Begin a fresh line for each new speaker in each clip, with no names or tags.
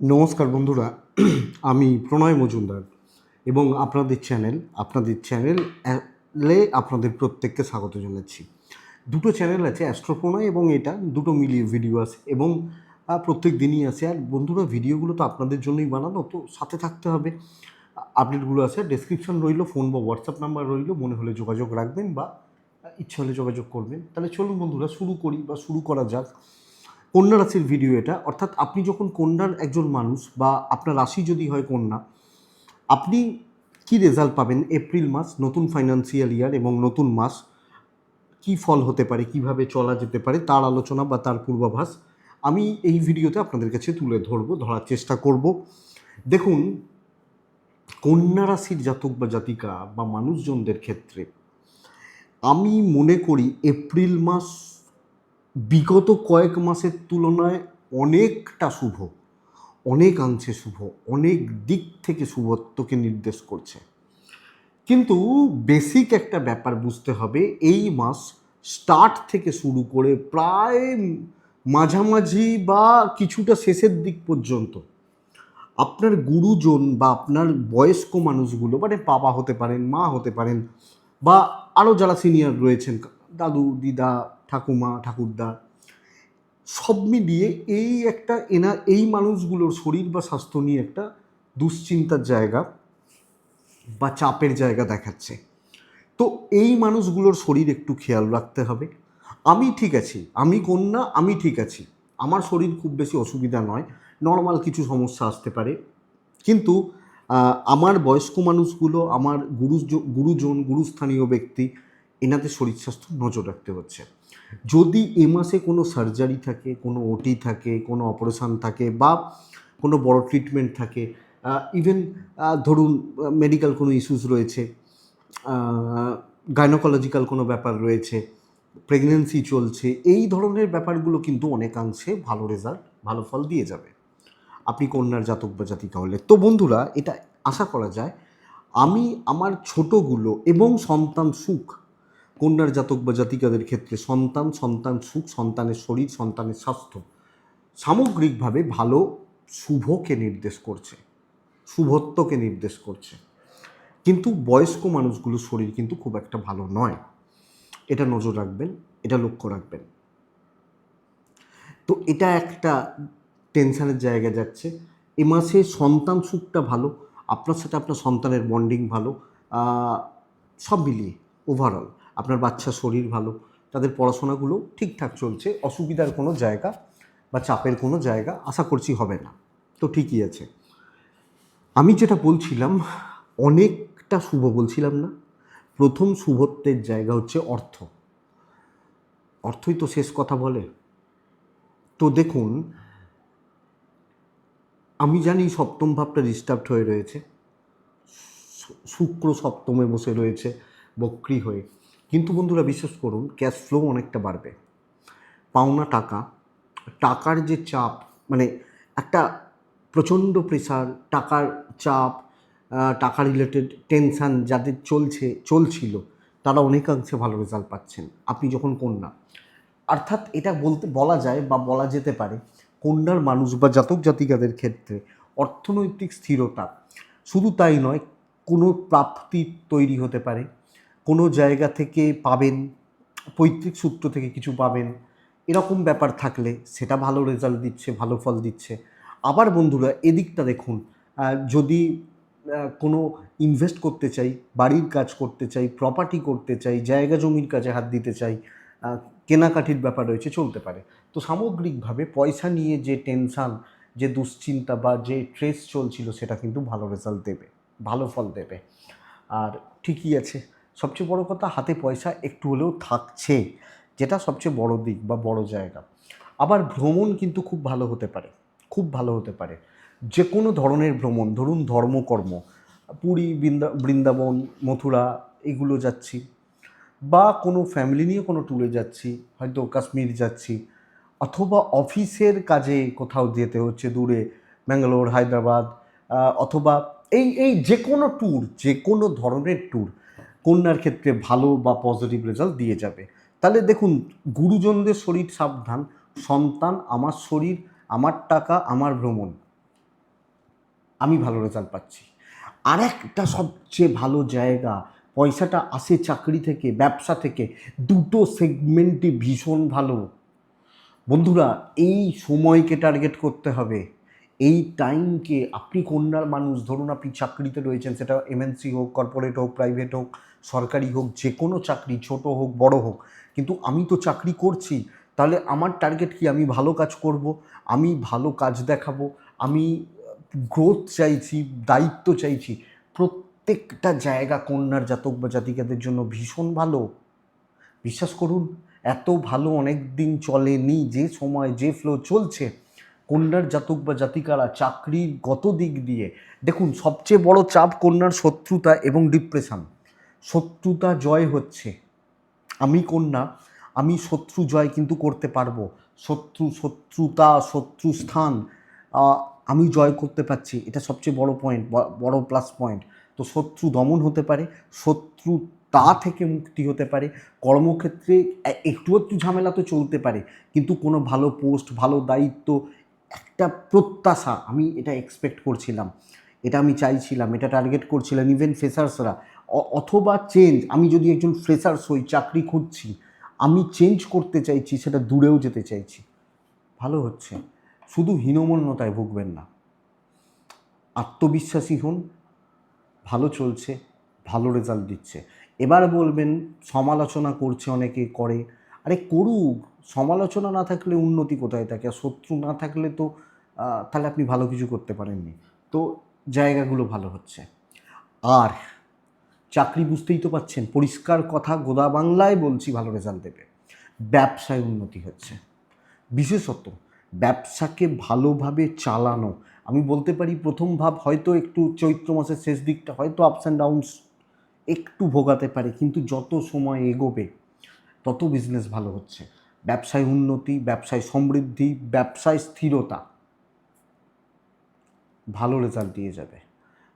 নমস্কার বন্ধুরা, আমি প্রণয় মজুমদার এবং আপনাদের চ্যানেল, আপনাদের চ্যানেলে আপনাদের প্রত্যেককে স্বাগত জানাচ্ছি। দুটো চ্যানেল আছে, অ্যাস্ট্রোপ্রণয় এবং এটা, দুটো মিলিয়ে ভিডিও আছে এবং প্রত্যেক দিনই আছে। আর বন্ধুরা ভিডিওগুলো তো আপনাদের জন্যই বানানো, তো সাথে থাকতে হবে। আপডেটগুলো আছে ডেসক্রিপশন রইল ফোন বা হোয়াটসঅ্যাপ নাম্বার রইল, মনে হলে যোগাযোগ রাখবেন বা ইচ্ছে হলে যোগাযোগ করবেন। তাহলে চলুন বন্ধুরা, শুরু করি বা শুরু করা যাক। কন্যা রাশির ভিডিও এটা। অর্থাৎ আপনি যখন কন্যার একজন মানুষ বা আপনার রাশি যদি হয় কন্যা, আপনি কি রেজাল্ট পাবেন এপ্রিল মাস, নতুন ফাইন্যান্সিয়াল ইয়ার এবং নতুন মাস? কি ফল হতে পারে? কীভাবে চলা যেতে পারে? তার আলোচনা বা তার পূর্বাভাস আমি এই ভিডিওতে আপনাদের কাছে তুলে ধরবো, ধরার চেষ্টা করব। দেখুন, কন্যা রাশির জাতক বা জাতিকা বা মানুষজনদের ক্ষেত্রে আমি মনে করি এপ্রিল মাস বিগত কয়েক মাসের তুলনায় অনেকটা শুভ, অনেকাংশে শুভ, অনেক দিক থেকে শুভত্বকে নির্দেশ করছে। কিন্তু বেসিক একটা ব্যাপার বুঝতে হবে, এই মাস স্টার্ট থেকে শুরু করে প্রায় মাঝামাঝি বা কিছুটা শেষের দিক পর্যন্ত আপনার গুরুজন বা আপনার বয়স্ক মানুষগুলো মানে বাবা হতে পারেন, মা হতে পারেন বা আরও যারা সিনিয়র রয়েছেন, দাদু, দিদা ঠাকুমা ঠাকুরদা সব মিলিয়ে এই একটা এনা, এই মানুষগুলোর শরীর বা স্বাস্থ্য নিয়ে একটা দুশ্চিন্তার জায়গা বা চাপের জায়গা দেখাচ্ছে। তো এই মানুষগুলোর শরীর একটু খেয়াল রাখতে হবে। আমি ঠিক আছি, আমি কন্যা, আমি ঠিক আছি। আমার শরীর খুব বেশি অসুবিধা নয়, নর্মাল কিছু সমস্যা আসতে পারে। কিন্তু আমার বয়স্ক মানুষগুলো, আমার গুরু গুরুজন, গুরুস্থানীয় ব্যক্তি, এনাদের শরীর স্বাস্থ্য নজর রাখতে হচ্ছে। যদি এ মাসে কোনো সার্জারি থাকে, কোনো ওটি থাকে, কোনো অপারেশান থাকে বা কোনো বড় ট্রিটমেন্ট থাকে ইভেন ধরুন মেডিকেল কোনো ইস্যুস রয়েছে গাইনোকোলজিক্যাল কোনো ব্যাপার রয়েছে প্রেগনেন্সি চলছে, এই ধরনের ব্যাপারগুলো কিন্তু অনেকাংশে ভালো রেজাল্ট ভালো ফল দিয়ে যাবে। আপনি কন্যার জাতক বা জাতিকা হলে। তো বন্ধুরা, এটা আশা করা যায়, আমি আমার ছোটগুলো এবং সন্তান সুখ কন্যার জাতক বা জাতিকাদের ক্ষেত্রে সন্তান সন্তান সুখ, সন্তানের শরীর, সন্তানের স্বাস্থ্য সামগ্রিকভাবে ভালো, শুভকে নির্দেশ করছে, শুভত্বকে নির্দেশ করছে। কিন্তু বয়স্ক মানুষগুলোর শরীর কিন্তু খুব একটা ভালো নয়। এটা নজর রাখবেন, এটা লক্ষ্য রাখবেন। তো এটা একটা টেনশানের জায়গা যাচ্ছে। এ মাসে সন্তান সুখটা ভালো, আপনার সাথে আপনার সন্তানের বন্ডিং ভালো সব মিলিয়ে ওভারঅল আপনার বাচ্চার শরীর ভালো, তাদের পড়াশোনাগুলো ঠিকঠাক চলছে, অসুবিধার কোনো জায়গা বা চাপের কোনো জায়গা আশা করছি হবে না। তো ঠিকই আছে। আমি যেটা বলছিলাম, অনেকটা শুভ বলছিলাম না, প্রথম শুভত্বের জায়গা হচ্ছে অর্থ। অর্থই তো শেষ কথা বলে। তো দেখুন, আমি জানি সপ্তম ভাবটা ডিস্টার্বড হয়ে রয়েছে শুক্র সপ্তমে বসে রয়েছে, বক্রি হয়ে। কিন্তু বন্ধুরা বিশ্বাস করুন ক্যাশ ফ্লো অনেকটা বাড়বে। পাওনা টাকা, টাকার যে চাপ মানে একটা প্রচণ্ড প্রেশার টাকার চাপ টাকা রিলেটেড টেনশান যাদের চলছে, চলছিল, তারা অনেকাংশে ভালো রেজাল্ট পাচ্ছেন। আপনি যখন কন্যা, অর্থাৎ এটা বলতে, বলা যায় বা বলা যেতে পারে, কন্যার মানুষ বা জাতক জাতিকাদের ক্ষেত্রে অর্থনৈতিক স্থিরতা শুধু তাই নয়, কোনো প্রাপ্তি তৈরি হতে পারে। কোনো জায়গা থেকে পাবেন, পৈতৃক সূত্র থেকে কিছু পাবেন, এরকম ব্যাপার থাকলে সেটা ভালো রেজাল্ট দিচ্ছে, ভালো ফল দিচ্ছে। আবার বন্ধুরা, এদিকটা দেখুন যদি কোনো ইনভেস্ট করতে চাই, বাড়ির কাজ করতে চাই প্রপার্টি করতে চাই, জায়গা জমির কাজে হাত দিতে চাই কেনাকাটির ব্যাপার রয়েছে, চলতে পারে। তো সামগ্রিকভাবে পয়সা নিয়ে যে টেনশান যে দুশ্চিন্তা বা যে ট্রেস চলছিল, সেটা কিন্তু ভালো রেজাল্ট দেবে, ভালো ফল দেবে। আর ঠিকই আছে সবচেয়ে বড় কথা হাতে পয়সা একটু হলেও থাকছে, যেটা সবচেয়ে বড় দিক বা বড় জায়গা। আবার ভ্রমণ কিন্তু খুব ভালো হতে পারে, খুব ভালো হতে পারে। যে কোনো ধরনের ভ্রমণ, ধরুন ধর্মকর্ম, পুরী, বৃন্দা, বৃন্দাবন, মথুরা, এগুলো যাচ্ছি। বা কোনো ফ্যামিলি নিয়ে কোনো ট্যুরে যাচ্ছি, হয়তো কাশ্মীর যাচ্ছি, অথবা অফিসের কাজে কোথাও যেতে হচ্ছে দূরে, ব্যাঙ্গালোর, হায়দ্রাবাদ অথবা এই এই যে কোনো ট্যুর যে কোনো ধরনের ট্যুর কন্যার ক্ষেত্রে ভালো বা পজিটিভ রেজাল্ট দিয়ে যাবে। তাহলে দেখুন, গুরুজনদের শরীর সাবধান। সন্তান, আমার শরীর, আমার টাকা, আমার ভ্রমণ। আমি ভালো রেজাল্ট পাচ্ছি। আর একটা সবচেয়ে ভালো জায়গা, পয়সাটা আসে চাকরি থেকে, ব্যবসা থেকে, দুটো সেগমেন্টে ভীষণ ভালো। বন্ধুরা, এই সময়কে টার্গেট করতে হবে। এই টাইমকে আপনি কন্যার মানুষ? ধরুন আপনি চাকরিতে রয়েছেন, সেটা এমএনসি হোক কর্পোরেট হোক প্রাইভেট হোক, সরকারি হোক যে কোনো চাকরি, ছোট হোক, বড় হোক, কিন্তু আমি তো চাকরি করছি, তাহলে আমার টার্গেট কি? আমি ভালো কাজ করব, আমি ভালো কাজ দেখাবো, আমি গ্রোথ চাইছি, দায়িত্ব চাইছি, প্রত্যেকটা জায়গা কন্যার জাতক বা জাতিকাদের জন্য ভীষণ ভালো। বিশ্বাস করুন, এত ভালো অনেক দিন চলেনি, যে সময়, যে ফ্লো চলছে কন্যার জাতক বা জাতিকারা চাকরির গত দিক দিয়ে, দেখুন, সবচেয়ে বড় চাপ কন্যার শত্রুতা এবং ডিপ্রেশন শত্রুতা জয় হচ্ছে। আমি কন্যা, আমি শত্রু জয় কিন্তু করতে পারব। শত্রু, শত্রুতা শত্রু স্থান আমি জয় করতে পারছি। এটা সবচেয়ে বড় পয়েন্ট বড় প্লাস পয়েন্ট তো শত্রু দমন হতে পারে, শত্রু তা থেকে মুক্তি হতে পারে। কর্মক্ষেত্রে একটু একটু ঝামেলা তো চলতে পারে। কিন্তু কোনো ভালো পোস্ট ভালো দায়িত্ব একটা প্রত্যাশা, আমি এটা এক্সপেক্ট করছিলাম। এটা আমি চাইছিলাম, এটা টার্গেট করছিলাম ইভেন ফ্রেশার্সরা অথবা চেঞ্জ আমি যদি একজন ফ্রেশার্স হই, চাকরি খুঁজছি, আমি চেঞ্জ করতে চাইছি, সেটা দূরেও যেতে চাইছি। ভালো হচ্ছে। শুধু হীনমন্যতায় ভুগবেন না। আত্মবিশ্বাসী হন, ভালো চলছে, ভালো রেজাল্ট দিচ্ছে। এবার বলবেন, সমালোচনা করছে অনেকে, করে। আরে করুক, সমালোচনা না থাকলে উন্নতি কোথায় থাকে? আর শত্রু না থাকলে তো তাহলে আপনি ভালো কিছু করতে পারেননি। তো জায়গাগুলো ভালো হচ্ছে। আর চাকরি বুঝতেই তো পাচ্ছেন, পরিষ্কার কথা গোদা বাংলায় বলছি, ভালো রেজাল্ট দেবে। ব্যবসায় উন্নতি হচ্ছে। বিশেষত ব্যবসাকে ভালোভাবে চালানো। আমি বলতে পারি, প্রথম ভাব হয়তো একটু চৈত্র মাসের শেষ দিকটা হয়তো আপস অ্যান্ড ডাউনস একটু ভোগাতে পারে, কিন্তু যত সময় এগোবে তত বিজনেস ভালো হচ্ছে। ব্যবসায় উন্নতি, ব্যবসায় সমৃদ্ধি, ব্যবসায় স্থিরতা ভালো রেজাল্ট দিয়ে যাবে।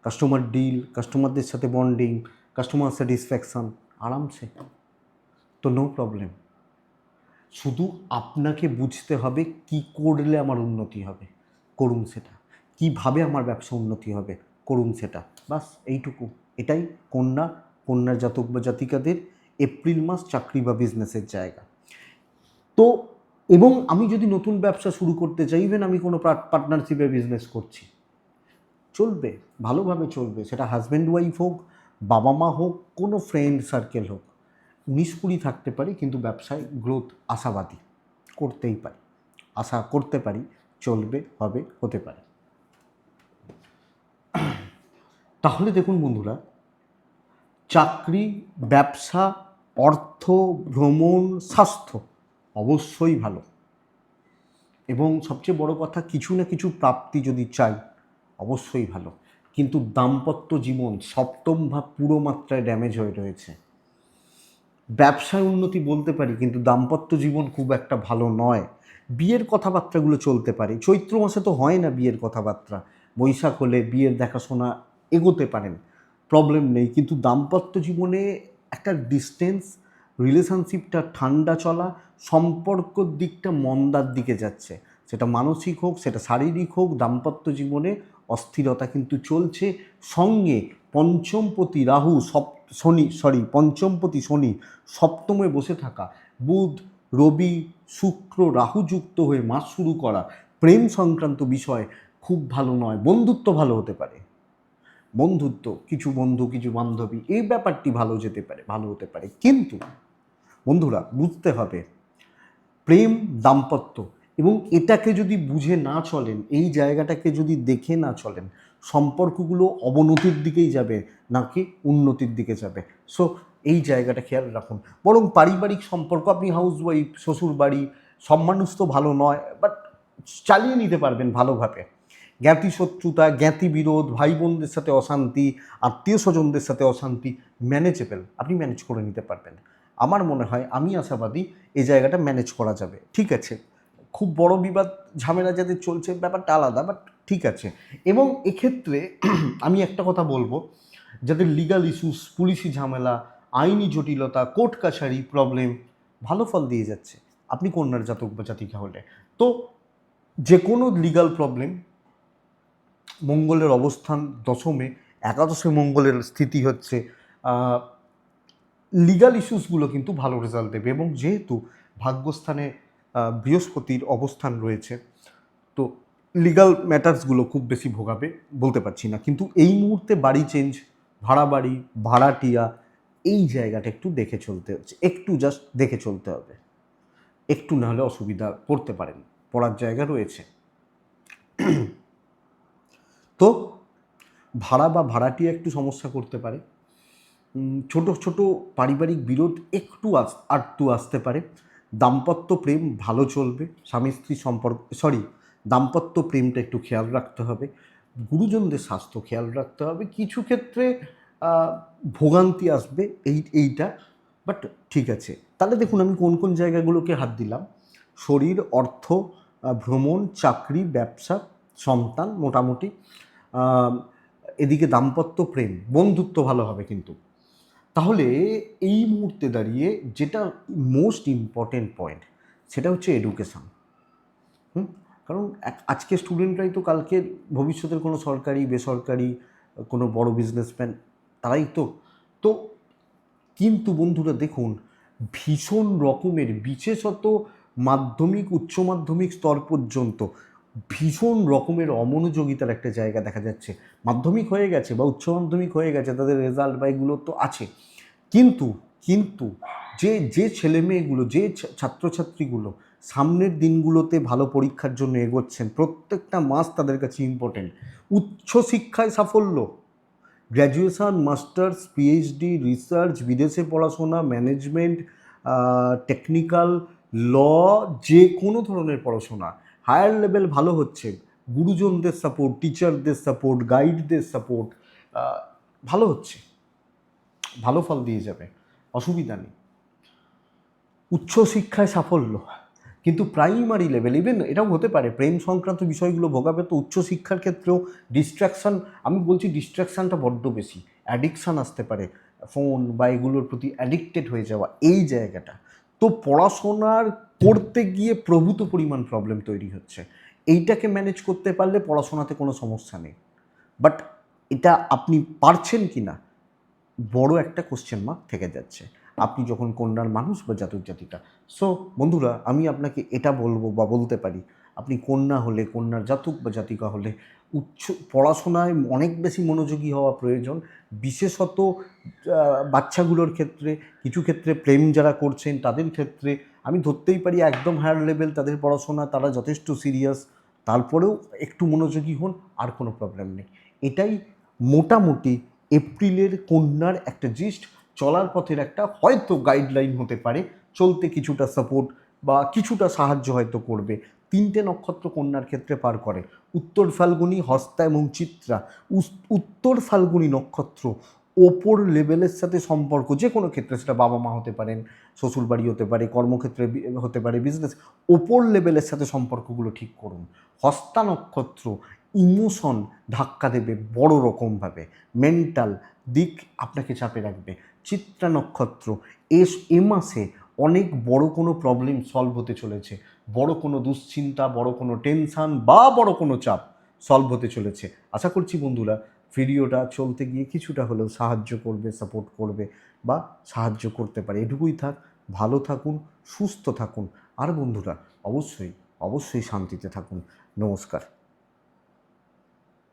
কাস্টমার ডিল কাস্টমারদের সাথে বন্ডিং কাস্টমার স্যাটিসফ্যাকশান আরামসে। তো নো প্রবলেম শুধু আপনাকে বুঝতে হবে কি করলে আমার উন্নতি হবে। করুন সেটা। কীভাবে আমার ব্যবসা উন্নতি হবে, করুন সেটা। বাস এইটুকু। এটাই কন্যা, কন্যার জাতক বা জাতিকাদের এপ্রিল মাস চাকরি বা বিজনেসের জায়গা। তো, এবং আমি যদি নতুন ব্যবসা শুরু করতে চাই ইভেন আমি কোনো পার্টনারশিপে বিজনেস করছি। চলবে, ভালোভাবে চলবে, সেটা হাজব্যান্ড ওয়াইফ হোক, বাবা মা হোক, কোনো ফ্রেন্ড সার্কেল হোক। উনিশ কুড়ি থাকতে পারি, কিন্তু ব্যবসায় গ্রোথ আশাবাদী, করতেই পারি। আশা করতে পারি, চলবে, হবে, হতে পারে। তাহলে দেখুন বন্ধুরা, চাকরি, ব্যবসা অর্থ, ভ্রমণ, স্বাস্থ্য অবশ্যই ভালো। এবং সবচেয়ে বড় কথা, কিছু না কিছু প্রাপ্তি যদি চাই, অবশ্যই ভালো। কিন্তু দাম্পত্য জীবন সপ্তম ভাব পুরো মাত্রায় ড্যামেজ হয়ে রয়েছে। ব্যবসায় উন্নতি বলতে পারি, কিন্তু দাম্পত্য জীবন খুব একটা ভালো নয়। বিয়ের কথাবার্তাগুলো চলতে পারে। চৈত্র মাসে তো হয় না বিয়ের কথাবার্তা। বৈশাখ হলে বিয়ের দেখাশোনা এগোতে পারেন। প্রবলেম নেই। কিন্তু দাম্পত্য জীবনে একটা ডিস্টেন্স রিলেশনশিপটা ঠান্ডা চলা, সম্পর্কর দিকটা মন্দার দিকে যাচ্ছে। সেটা মানসিক হোক, সেটা শারীরিক হোক, দাম্পত্য জীবনে অস্থিরতা কিন্তু চলছে। সঙ্গে পঞ্চমপতি রাহু, সপ, শনি সরি পঞ্চমপতি শনি, সপ্তমে বসে থাকা, বুধ, রবি, শুক্র রাহু যুক্ত হয়ে মাস শুরু করা, প্রেম সংক্রান্ত বিষয় খুব ভালো নয়, বন্ধুত্ব ভালো হতে পারে। বন্ধুত্ব, কিছু বন্ধু, কিছু বান্ধবী, এই ব্যাপারটি ভালো যেতে পারে, ভালো হতে পারে। কিন্তু বন্ধুরা, বুঝতে হবে, প্রেম, দাম্পত্য এবং এটাকে যদি বুঝে না চলেন, এই জায়গাটাকে যদি দেখে না চলেন, সম্পর্কগুলো অবনতির দিকেই যাবে নাকি উন্নতির দিকে যাবে? সো এই জায়গাটা খেয়াল রাখুন। বরং পারিবারিক সম্পর্ক, আপনি হাউস ওয়াইফ শ্বশুর বাড়ি সব মানুষ তো ভালো নয় বাট চালিয়ে নিতে পারবেন ভালোভাবে। জ্ঞাতি শত্রুতা, জ্ঞাতি বিরোধ ভাই বোনদের সাথে অশান্তি, আত্মীয় স্বজনদের সাথে অশান্তি ম্যানেজেবল আপনি ম্যানেজ করে নিতে পারবেন। আমার মনে হয়, আমি আশাবাদী এই জায়গাটা ম্যানেজ করা যাবে। ঠিক আছে, খুব বড় বিবাদ, ঝামেলা যাদের চলছে, ব্যাপারটা আলাদা বাট ঠিক আছে। এবং এক্ষেত্রে আমি একটা কথা বলব, যাদের লিগাল ইস্যুস পুলিশি ঝামেলা, আইনি জটিলতা কোর্ট কাছারি প্রবলেম ভালো ফল দিয়ে যাচ্ছে। আপনি কন্যার জাতক বা জাতিকা হলে। তো যে কোনো লিগাল প্রবলেম মঙ্গলের অবস্থান দশমে, একাদশে মঙ্গলের স্থিতি হচ্ছে লিগাল ইস্যুসগুলো কিন্তু ভালো রেজাল্ট দেবে এবং যেহেতু ভাগ্যস্থানে বৃহস্পতির অবস্থান রয়েছে, তো লিগাল ম্যাটার্সগুলো খুব বেশি ভোগাবে বলতে পারছি না। কিন্তু এই মুহূর্তে বাড়ি চেঞ্জ ভাড়া বাড়ি, ভাড়াটিয়া, এই জায়গাটা একটু দেখে চলতে হচ্ছে। একটু জাস্ট দেখে চলতে হবে। একটু না হলে অসুবিধা পড়তে পারেন। পড়ার জায়গা রয়েছে। তো ভাড়া বা ভাড়াটিয়া একটু সমস্যা করতে পারে। ছোট ছোট পারিবারিক বিরোধ একটু আস, আটটু আসতে পারে। দাম্পত্য প্রেম ভালো চলবে। স্বামী, স্ত্রী সম্পর্ক সরি দাম্পত্য প্রেমটা একটু খেয়াল রাখতে হবে। গুরুজনদের স্বাস্থ্য খেয়াল রাখতে হবে। কিছু ক্ষেত্রে ভোগান্তি আসবে এই, এইটা। বাট ঠিক আছে। তাহলে দেখুন, আমি কোন কোন জায়গাগুলোকে হাত দিলাম। শরীর, অর্থ ভ্রমণ, চাকরি, ব্যবসা, সন্তান মোটামুটি। এদিকে দাম্পত্য প্রেম, বন্ধুত্ব ভালো হবে কিন্তু। তাহলে এই মুহূর্তে দাঁড়িয়ে যেটা মোস্ট ইম্পর্টেন্ট পয়েন্ট সেটা হচ্ছে এডুকেশান হুম? কারণ আজকে স্টুডেন্টরাই তো কালকে ভবিষ্যতের কোনো সরকারি, বেসরকারি, কোনো বড় বিজনেসম্যান তারাই তো। তো কিন্তু বন্ধুরা দেখুন, ভীষণ রকমের, বিশেষত মাধ্যমিক, উচ্চ মাধ্যমিক স্তর পর্যন্ত ভীষণ রকমের অমনোযোগিতার একটা জায়গা দেখা যাচ্ছে। মাধ্যমিক হয়ে গেছে বা উচ্চ মাধ্যমিক হয়ে গেছে, তাদের রেজাল্ট বা এগুলো তো আছে। কিন্তু কিন্তু যে যে ছেলে মেয়েগুলো, যে ছাত্রছাত্রীগুলো সামনের দিনগুলোতে ভালো পরীক্ষার জন্য এগোচ্ছেন, প্রত্যেকটা মাস তাদের কাছে ইম্পর্টেন্ট উচ্চশিক্ষায় সাফল্য। গ্র্যাজুয়েশন মাস্টার্স পিএইচডি রিসার্চ বিদেশে পড়াশোনা ম্যানেজমেন্ট টেকনিক্যাল ল যে কোনো ধরনের পড়াশোনা। হায়ার লেভেল ভালো হচ্ছে, গুরুজনদের সাপোর্ট টিচারদের সাপোর্ট গাইডদের সাপোর্ট ভালো হচ্ছে। ভালো ফল দিয়ে যাবে, অসুবিধা নেই। উচ্চশিক্ষায় সাফল্য, কিন্তু প্রাইমারি লেভেল ইভেন এটাও হতে পারে, প্রেম সংক্রান্ত বিষয়গুলো ভোগাবে তো উচ্চশিক্ষার ক্ষেত্রেও ডিস্ট্রাকশান আমি বলছি ডিস্ট্রাকশানটা বড্ড বেশি। অ্যাডিকশান আসতে পারে ফোন বা এগুলোর প্রতি অ্যাডিক্টেড হয়ে যাওয়া, এই জায়গাটা। তো পড়াশোনার করতে গিয়ে প্রভূত পরিমাণ প্রবলেম তৈরি হচ্ছে। এইটাকে ম্যানেজ করতে পারলে পড়াশোনাতে কোনো সমস্যা নেই। বাট এটা আপনি পারছেন কি না বড় একটা কোশ্চেন মার্ক থেকে যাচ্ছে। আপনি যখন কন্যার মানুষ বা জাতক জাতিকা। সো বন্ধুরা, আমি আপনাকে এটা বলব বা বলতে পারি। আপনি কন্যা হলে, কন্যার জাতক বা জাতিকা হলে উচ্চ, পড়াশোনায় অনেক বেশি মনোযোগী হওয়া প্রয়োজন। বিশেষত বাচ্চাগুলোর ক্ষেত্রে, কিছু ক্ষেত্রে প্রেম যারা করছেন তাদের ক্ষেত্রে আমি ধরতেই পারি একদম হায়ার লেভেল তাদের পড়াশোনা, তারা যথেষ্ট সিরিয়াস তারপরেও একটু মনোযোগী হন, আর কোনো প্রবলেম নেই। এটাই মোটামুটি এপ্রিলের কন্যার একটা জিস্ট চলার পথের একটা হয়তো গাইডলাইন হতে পারে, চলতে কিছুটা সাপোর্ট বা কিছুটা সাহায্য হয়তো করবে। তিনটে নক্ষত্র কন্যার ক্ষেত্রে পার করে। উত্তর ফাল্গুনি, হস্তা এবং চিত্রা। উত্তর ফাল্গুনি নক্ষত্র ওপর লেভেলের সাথে সম্পর্ক, যে কোনো ক্ষেত্রে সেটা বাবা মা হতে পারেন শ্বশুরবাড়ি হতে পারে, কর্মক্ষেত্রে হতে পারে বিজনেস ওপর লেভেলের সাথে সম্পর্কগুলো ঠিক করুন। হস্তা নক্ষত্র ইমোশন ধাক্কা দেবে বড় রকমভাবে। মেন্টাল দিক আপনাকে চাপে রাখবে। চিত্রা নক্ষত্র এস, এ মাসে অনেক বড় কোনো প্রবলেম সলভ হতে চলেছে। বড় কোনো দুশ্চিন্তা, বড় কোনো টেনশান বা বড় কোনো চাপ সলভ হতে চলেছে। আশা করছি বন্ধুরা ভিডিওটা চলতে গিয়ে কিছুটা হলেও সাহায্য করবে সাপোর্ট করবে বা সাহায্য করতে পারে। এটুকুই থাক, ভালো থাকুন, সুস্থ থাকুন। আর বন্ধুরা, অবশ্যই অবশ্যই শান্তিতে থাকুন। নমস্কার।